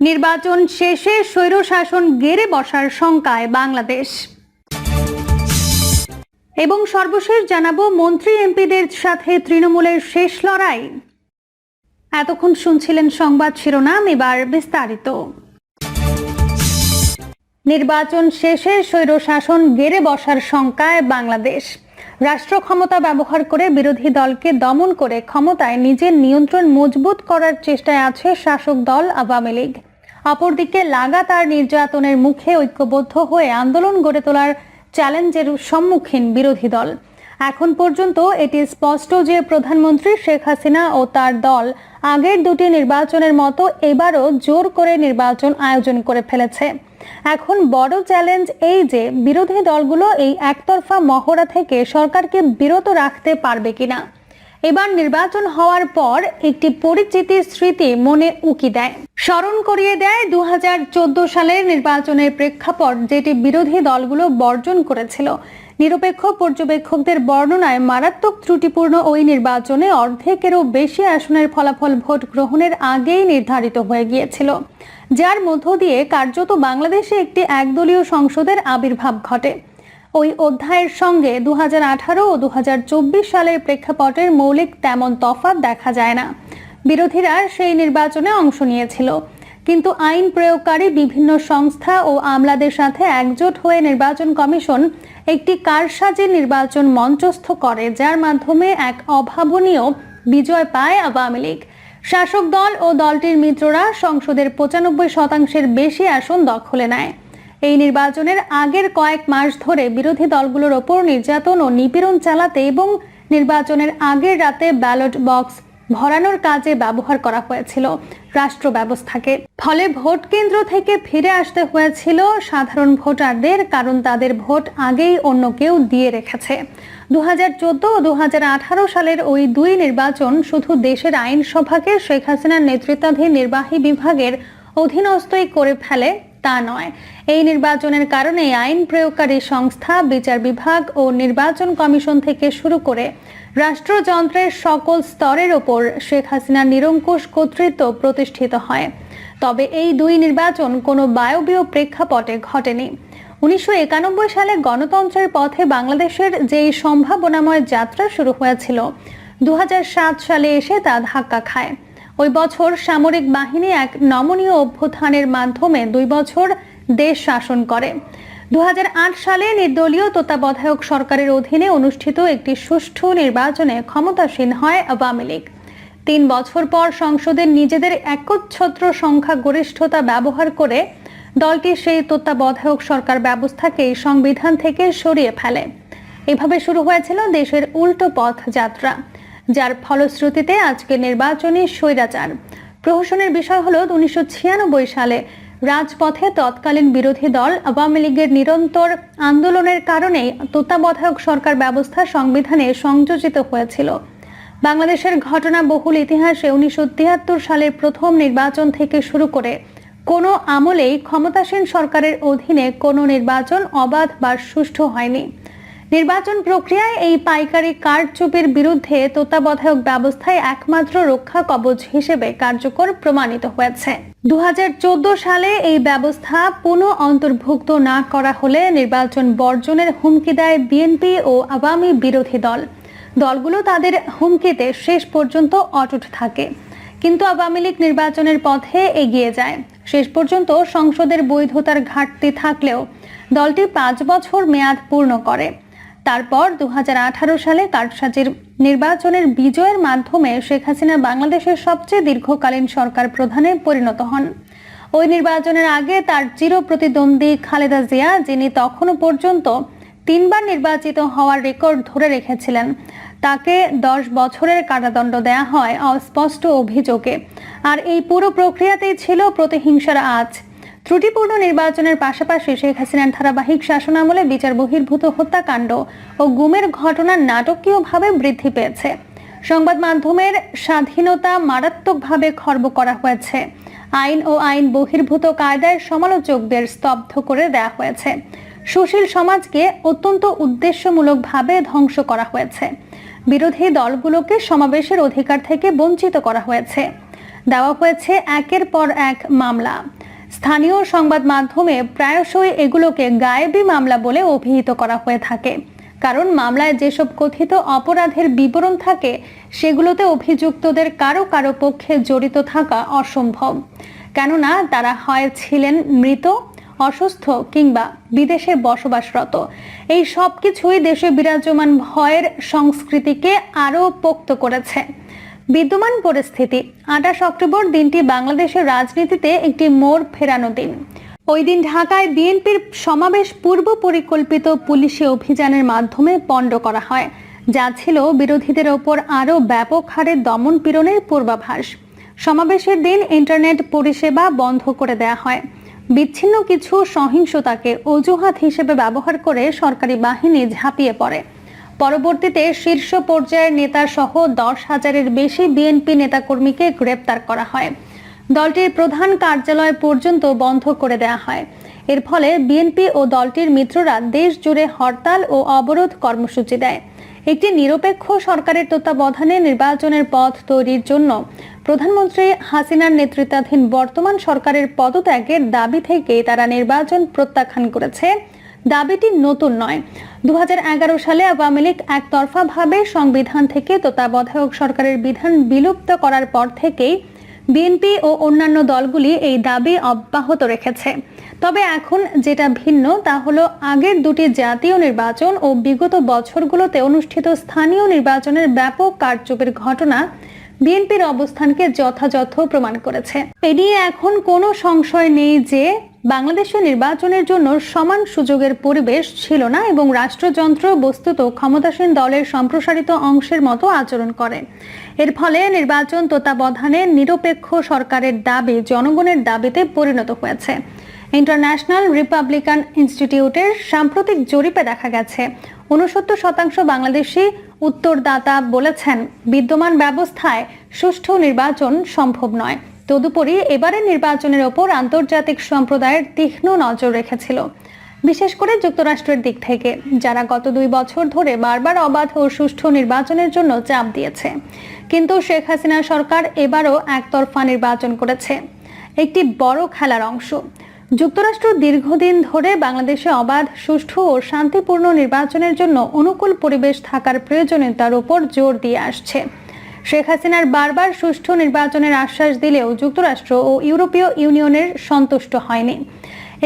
নির্বাচন শেষে স্বৈরশাসন গেড়ে বসার শঙ্কায় বাংলাদেশ। এবং সর্বশেষ জানাব মন্ত্রী এমপিদের সাথে তৃণমূলের শেষ লড়াই। এতক্ষণ শুনছিলেন সংবাদ শিরোনাম, এবার বিস্তারিত। নির্বাচন শেষে স্বৈরশাসন গেড়ে বসার শঙ্কায় বাংলাদেশ। রাষ্ট্র ক্ষমতা ব্যবহার করে বিরোধী দলকে দমন করে ক্ষমতায় নিজের নিয়ন্ত্রণ মজবুত করার চেষ্টায় আছে শাসক দল আওয়ামী লীগ। অপরদিকে লাগাতার নির্যাতনের মুখে ঐক্যবদ্ধ হয়ে আন্দোলন গড়ে তোলার চ্যালেঞ্জের সম্মুখীন বিরোধী দল। এখন পর্যন্ত এটি স্পষ্ট যে প্রধানমন্ত্রী শেখ হাসিনা ও তার দল আগের দুটি নির্বাচনের মতো এবারও জোর করে নির্বাচন আয়োজন করে ফেলেছে। এখন বড় চ্যালেঞ্জ এই যে বিরোধী দলগুলো এই একতরফা মহড়া থেকে সরকারকে বিরত রাখতে পারবে কিনা। এবার নির্বাচন হওয়ার পর একটি পরিচিতি স্মৃতি মনে উকি দেয়। স্মরণ করিয়ে দেয় দুই হাজার চোদ্দ সালের নির্বাচনের প্রেক্ষাপট, যেটি বিরোধী দলগুলো বর্জন করেছিল। নিরপেক্ষ পর্যবেক্ষকদের বর্ণনায় মারাত্মক ত্রুটিপূর্ণ ওই নির্বাচনে অর্ধেকেরও বেশি আসনের ফলাফল ভোট গ্রহণের আগেই নির্ধারিত হয়ে গিয়েছিল, যার মধ্য দিয়ে কার্যত বাংলাদেশে একটি একদলীয় সংসদের আবির্ভাব ঘটে। ওই অধ্যায়ের সঙ্গে দু আঠারো ও দু হাজার চব্বিশ সালের প্রেক্ষাপটের মৌলিক তেমন তফাৎ দেখা যায় না। বিরোধীরা সেই নির্বাচনে অংশ নিয়েছিল। কিন্তু আইন প্রয়োগকারী বিভিন্ন সংস্থা ও আমলাদের সাথে একজোট হয়ে নির্বাচন কমিশন একটি কারসাজি নির্বাচন মঞ্চস্থ করে, যার মাধ্যমে এক অভাবনীয় বিজয় পায় আওয়ামী লীগ। শাসক দল ও দলটির মিত্ররা সংসদের পঁচানব্বই শতাংশের বেশি আসন দখলে নেয়। এই নির্বাচনের আগের কয়েক মাস ধরে বিরোধী দলগুলোর ওপর নির্যাতন ও নিপীড়ন চালাতে এবং নির্বাচনের আগের রাতে ব্যালট বক্স ভরানোর কাজে ব্যবহার করা হয়েছিল রাষ্ট্র ব্যবস্থাকে। ফলে ভোট কেন্দ্র থেকে ফিরে আসতে হয়েছিল সাধারণ ভোটারদের, কারণ তাদের ভোট আগেই অন্য কেউ দিয়ে রেখেছে। দু হাজার চোদ্দ ও দু হাজার আঠারো সালের ওই দুই নির্বাচন শুধু দেশের আইনসভাকে শেখ হাসিনার নেতৃত্বাধীন নির্বাহী বিভাগের অধীনস্থই করে ফেলে তা নয়। এই নির্বাচনের কারণে আইন প্রয়োগকারী সংস্থা, বিচার বিভাগ ও নির্বাচন কমিশন থেকে শুরু করে রাষ্ট্রযন্ত্রের সকল স্তরের ওপর শেখ হাসিনার নিরঙ্কুশ কর্তৃত্ব প্রতিষ্ঠিত হয়। তবে এই দুই নির্বাচন কোনো বায়বীয় প্রেক্ষাপটে ঘটেনি। উনিশশো একানব্বই সালে গণতন্ত্রের পথে বাংলাদেশের যেই সম্ভাবনাময় যাত্রা শুরু হয়েছিল দু হাজার সাত সালে এসে তা ধাক্কা খায়। ওই বছর সামরিক বাহিনী এক নমনীয় অভ্যুত্থানের মাধ্যমে দুই বছর দেশ শাসন করে। দুহাজার আট সালে নির্দলীয় তত্ত্বাবধায়ক সরকারের অধীনে অনুষ্ঠিত একটি সুষ্ঠু নির্বাচনে ক্ষমতাসীন হয় আওয়ামী লীগ। তিন বছর পর সংসদের নিজেদের একচ্ছত্র সংখ্যা গরিষ্ঠতা ব্যবহার করে দলটি সেই তত্ত্বাবধায়ক সরকার ব্যবস্থাকে সংবিধান থেকে সরিয়ে ফেলে। এভাবে শুরু হয়েছিল দেশের উল্টো পথ যাত্রা যার ফলশ্রুতিতে আজকে নির্বাচনী স্বৈরাচার। প্রহসনের বিষয় হলো, উনিশশো সালে রাজপথে তৎকালীন বিরোধী দল আওয়ামী লীগের নিরন্তর আন্দোলনের কারণে তত্ত্বাবধায়ক সরকার ব্যবস্থা সংবিধানে সংযোজিত হয়েছিল। বাংলাদেশের ঘটনা বহুল ইতিহাসে উনিশশো তিয়াত্তর সালের প্রথম নির্বাচন থেকে শুরু করে কোনো আমলেই ক্ষমতাসীন সরকারের অধীনে কোনো নির্বাচন অবাধ বা সুষ্ঠু হয়নি। নির্বাচন প্রক্রিয়ায় এই পাইকারি কারচুপির বিরুদ্ধে তত্ত্বাবধায়ক ব্যবস্থায় একমাত্র রক্ষা কবচ হিসেবে কার্যকর প্রমাণিত হয়েছে। দুহাজার চোদ্দ সালে এই ব্যবস্থা পুনঃ অন্তর্ভুক্ত না করা হলে নির্বাচন বর্জনের হুমকি দেয় বিএনপি ও আওয়ামী বিরোধী দল। দলগুলো তাদের হুমকিতে শেষ পর্যন্ত অটুট থাকে। কিন্তু আওয়ামী লীগ নির্বাচনের পথে এগিয়ে যায়। শেষ পর্যন্ত সংসদের বৈধতার ঘাটতি থাকলেও দলটি পাঁচ বছর মেয়াদ পূর্ণ করে। তারপর দু হাজার আঠারো সালে কারসাজির নির্বাচনের বিজয়ের মাধ্যমে শেখ হাসিনা বাংলাদেশের সবচেয়ে দীর্ঘকালীন সরকার প্রধানে পরিণত হন। ওই নির্বাচনের আগে তার চির প্রতিদ্বন্দ্বী খালেদা জিয়া, যিনি তখনও পর্যন্ত তিনবার নির্বাচিত হওয়ার রেকর্ড ধরে রেখেছিলেন। তাকে দশ বছরের কারাদণ্ড দেয়া হয় অস্পষ্ট অভিযোগে। আর এই পুরো প্রক্রিয়াতেই ছিল প্রতিহিংসার আজ ত্রুটিপূর্ণ নির্বাচনের পাশাপাশি শেখ হাসিনার ধারাবাহিক শাসনামলে বিচার বহির্ভূত হত্যাকাণ্ড ও গুমের ঘটনা নাটকীয়ভাবে বৃদ্ধি পেয়েছে। সংবাদ মাধ্যমের স্বাধীনতা মারাত্মকভাবে খর্ব করা হয়েছে। আইন ও আইন বহির্ভূত কায়দায় সমালোচকদের স্তব্ধ করে দেয়া হয়েছে। সুশীল সমাজকে অত্যন্ত উদ্দেশ্যমূলকভাবে ধ্বংস করা হয়েছে। বিরোধী দলগুলোকে সমাবেশের অধিকার থেকে বঞ্চিত করা হয়েছে। দেওয়া হয়েছে একের পর এক মামলা। স্থানীয় সংবাদ মাধ্যমে প্রায়শই এগুলোকে গায়েবী মামলা বলে অভিহিত করা হয়ে থাকে। কারণ মামলায় যেসব কথিত অপরাধের বিবরণ থাকে, সেগুলোতে অভিযুক্তদের কারও কারও পক্ষে জড়িত থাকা অসম্ভব। কেননা, তারা হয় ছিলেন মৃত, অসুস্থ কিংবা বিদেশে বসবাসরত। এই সব কিছুই দেশে বিরাজমান ভয়ের সংস্কৃতিকে আরও পোক্ত করেছে। বিদ্যমান পরিস্থিতি। আঠাশ অক্টোবর দিনটি বাংলাদেশের রাজনীতিতে একটি মোড় ফেরানো দিন। ওই দিন ঢাকায় বিএনপির সমাবেশ পূর্ব পরিকল্পিত পুলিশি অভিযানের মাধ্যমে পণ্ড করা হয়, যা ছিল বিরোধীদের ওপর আরও ব্যাপক হারে দমন পীড়নের পূর্বাভাস। সমাবেশের দিন ইন্টারনেট পরিষেবা বন্ধ করে দেয়া হয়। বিচ্ছিন্ন কিছু সহিংসতাকে অজুহাত হিসেবে ব্যবহার করে সরকারি বাহিনী ঝাঁপিয়ে পড়ে। পরবর্তীতে শীর্ষ পর্যায়ের নেতা সহ দশ হাজারের বেশি বিএনপি নেতাকর্মীকে গ্রেপ্তার করা হয়। দলটির প্রধান কার্যালয় পর্যন্ত বন্ধ করে দেওয়া হয়। এর ফলে বিএনপি ও দলটির মিত্ররা দেশ জুড়ে হরতাল ও অবরোধ কর্মসূচি দেয়। একটি নিরপেক্ষ সরকারের তত্ত্বাবধানে নির্বাচনের পথ তৈরির জন্য প্রধানমন্ত্রী হাসিনার নেতৃত্বাধীন বর্তমান সরকারের পদত্যাগের দাবি থেকে তারা নির্বাচন প্রত্যাখ্যান করেছে। দাবিটি নতুন নয়। দুহাজার এগারো সালে আওয়ামী লীগ একতরফাভাবে সংবিধান থেকে তত্ত্বাবধায়ক সরকারের বিধান বিলুপ্ত করার পর থেকেই বিএনপি ও অন্যান্য দলগুলি এই দাবি অব্যাহত রেখেছে। তবে এখন যেটা ভিন্ন তা হলো আগের দুটি জাতীয় নির্বাচন ও বিগত বছরগুলোতে অনুষ্ঠিত স্থানীয় নির্বাচনের ব্যাপক কারচুপির ঘটনা বিএনপির অবস্থানকে যথাযথ প্রমাণ করেছে। এ নিয়ে এখন কোনো সংশয় নেই যে বাংলাদেশের নির্বাচনের জন্য সমান সুযোগের পরিবেশ ছিল না এবং রাষ্ট্রযন্ত্র বস্তুত ক্ষমতাসীন দলের সম্প্রসারিত অংশের মতো আচরণ করে। এর ফলে নির্বাচন তত্ত্বাবধানে নিরপেক্ষ সরকারের দাবি জনগণের দাবিতে পরিণত হয়েছে। ইন্টারন্যাশনাল রিপাবলিকান ইনস্টিটিউটের সাম্প্রতিক জরিপে দেখা গেছে উনসত্তর শতাংশ বাংলাদেশি উত্তরদাতা বলেছেন বিদ্যমান ব্যবস্থায় সুষ্ঠু নির্বাচন সম্ভব নয়। তদুপরি এবারের নির্বাচনের ওপর আন্তর্জাতিক সম্প্রদায়ের তীক্ষ্ণ নজর রেখেছিল। বিশেষ করে যুক্তরাষ্ট্রের দিক থেকে, যারা গত দুই বছর ধরে বারবার অবাধ ও সুষ্ঠু নির্বাচনের জন্য চাপ দিয়েছে। কিন্তু শেখ হাসিনা সরকার এবারও একতরফা নির্বাচন করেছে। একটি বড় খেলার অংশ। যুক্তরাষ্ট্র দীর্ঘদিন ধরে বাংলাদেশে অবাধ, সুষ্ঠু ও শান্তিপূর্ণ নির্বাচনের জন্য অনুকূল পরিবেশ থাকার প্রয়োজনীয়তার উপর জোর দিয়ে আসছে। শেখ হাসিনার বারবার সুষ্ঠু নির্বাচনের আশ্বাস দিলেও যুক্তরাষ্ট্র ও ইউরোপীয় ইউনিয়নের সন্তুষ্ট হয়নি।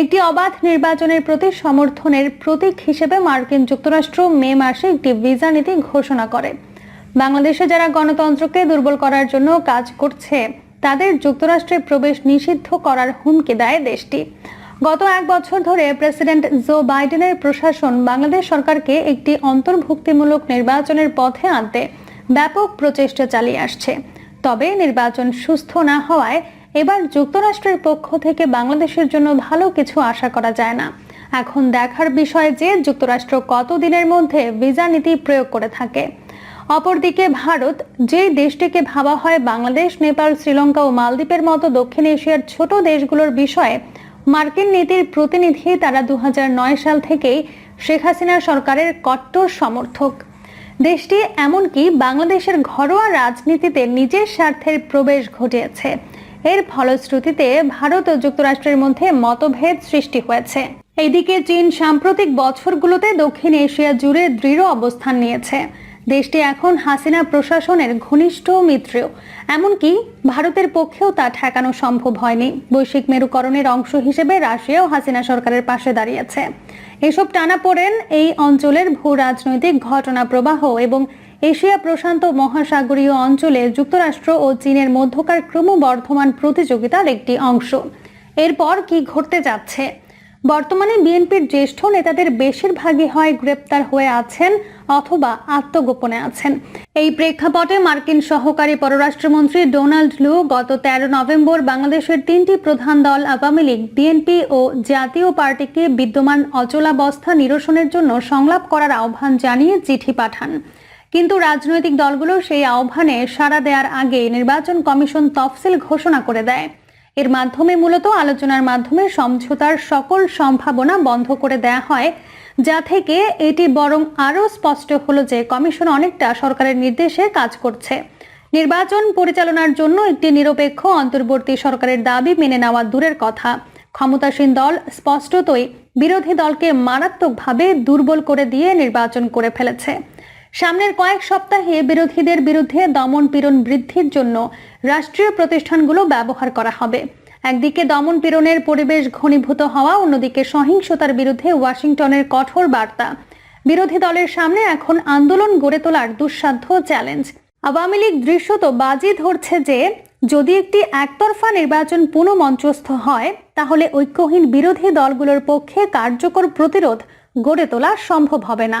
একটি অবাধ নির্বাচনের প্রতি সমর্থনের প্রতীক হিসেবে মার্কিন যুক্তরাষ্ট্র মে মাসে একটি ভিসা নীতি ঘোষণা করে। বাংলাদেশে যারা গণতন্ত্রকে দুর্বল করার জন্য কাজ করছে তাদের যুক্তরাষ্ট্রে প্রবেশ নিষিদ্ধ করার হুমকি দেয় দেশটি। গত এক বছর ধরে প্রেসিডেন্ট জো বাইডেনের প্রশাসন বাংলাদেশ সরকারকে একটি অন্তর্ভুক্তিমূলক নির্বাচনের পথে আনতে ব্যাপক প্রচেষ্টা চালিয়ে আসছে। তবে নির্বাচন সুস্থ না হওয়ায় এবার যুক্তরাষ্ট্রের পক্ষ থেকে বাংলাদেশের জন্য ভালো কিছু আশা করা যায় না। এখন দেখার বিষয় যে যুক্তরাষ্ট্র কতদিনের মধ্যে ভিসা নীতি প্রয়োগ করে থাকে। অপরদিকে ভারত যে দেশটিকে ভাবা হয় বাংলাদেশ, নেপাল, শ্রীলঙ্কা ও মালদ্বীপের মতো দক্ষিণ এশিয়ার ছোট দেশগুলোর বিষয়ে, মার্কিন নীতির প্রতিনিধি তারা দু সাল থেকেই শেখ হাসিনা সরকারের কট্টর সমর্থক। দেশটি এমনকি বাংলাদেশের ঘরোয়া রাজনীতিতে নিজের স্বার্থের প্রবেশ ঘটিয়েছে। এর ফলশ্রুতিতে ভারত ও যুক্তরাষ্ট্রের মধ্যে মতভেদ সৃষ্টি হয়েছে। এইদিকে চীন সাম্প্রতিক বছরগুলোতে দক্ষিণ এশিয়া জুড়ে দৃঢ় অবস্থান নিয়েছে। দেশটি এখন হাসিনা প্রশাসনের ঘনিষ্ঠ মিত্র এমনকি ভারতের পক্ষেও তা ঠেকানো সম্ভব হয়নি। বৈশ্বিক মেরুকরণের অংশ হিসেবে রাশিয়াও হাসিনা সরকারের পাশে দাঁড়িয়েছে। এসব টানাপোড়েন এই অঞ্চলের ভূ রাজনৈতিক ঘটনা প্রবাহ এবং এশিয়া প্রশান্ত মহাসাগরীয় অঞ্চলে যুক্তরাষ্ট্র ও চীনের মধ্যকার ক্রমবর্ধমান প্রতিযোগিতার একটি অংশ। এরপর কি ঘটতে যাচ্ছে? বর্তমানে বিএনপির জ্যেষ্ঠ নেতাদের বেশিরভাগই হয় গ্রেপ্তার হয়ে আছেন অথবা আত্মগোপনে আছেন। এই প্রেক্ষাপটে মার্কিন সহকারী পররাষ্ট্রমন্ত্রী ডোনাল্ড লু গত তেরো নভেম্বর বাংলাদেশের তিনটি প্রধান দল আওয়ামী লীগ, বিএনপি ও জাতীয় পার্টিকে বিদ্যমান অচলাবস্থা নিরসনের জন্য সংলাপ করার আহ্বান জানিয়ে চিঠি পাঠান। কিন্তু রাজনৈতিক দলগুলো সেই আহ্বানে সাড়া দেওয়ার আগে নির্বাচন কমিশন তফসিল ঘোষণা করে দেয়। এর মাধ্যমে মূলত আলোচনার মাধ্যমে সমঝোতার সকল সম্ভাবনা বন্ধ করে দেয়া হয়, যা থেকে এটি বরং আরও স্পষ্ট হলো যে কমিশন অনেকটা সরকারের নির্দেশে কাজ করছে। নির্বাচন পরিচালনার জন্য একটি নিরপেক্ষ, অন্তর্বর্তী সরকারের দাবি মেনে নেওয়া দূরের কথা। ক্ষমতাসীন দল স্পষ্টতই বিরোধী দলকে মারাত্মকভাবে দুর্বল করে দিয়ে নির্বাচন করে ফেলেছে। সামনের কয়েক সপ্তাহে বিরোধীদের বিরুদ্ধে দমন পীড়ন বৃদ্ধির জন্য রাষ্ট্রীয় প্রতিষ্ঠানগুলো ব্যবহার করা হবে। একদিকে দমন পীড়নের পরিবেশ ঘনীভূত হওয়া, অন্যদিকে সহিংসতার বিরুদ্ধে ওয়াশিংটনের কঠোর বার্তা। বিরোধী দলের সামনে এখন আন্দোলন গড়ে তোলার দুঃসাধ্য চ্যালেঞ্জ। আওয়ামী লীগ দৃশ্যত বাজি ধরছে যে, যদি একটি একতরফা নির্বাচন পুনঃমঞ্চস্থ হয়, তাহলে ঐক্যহীন বিরোধী দলগুলোর পক্ষে কার্যকর প্রতিরোধ গড়ে তোলা সম্ভব হবে না।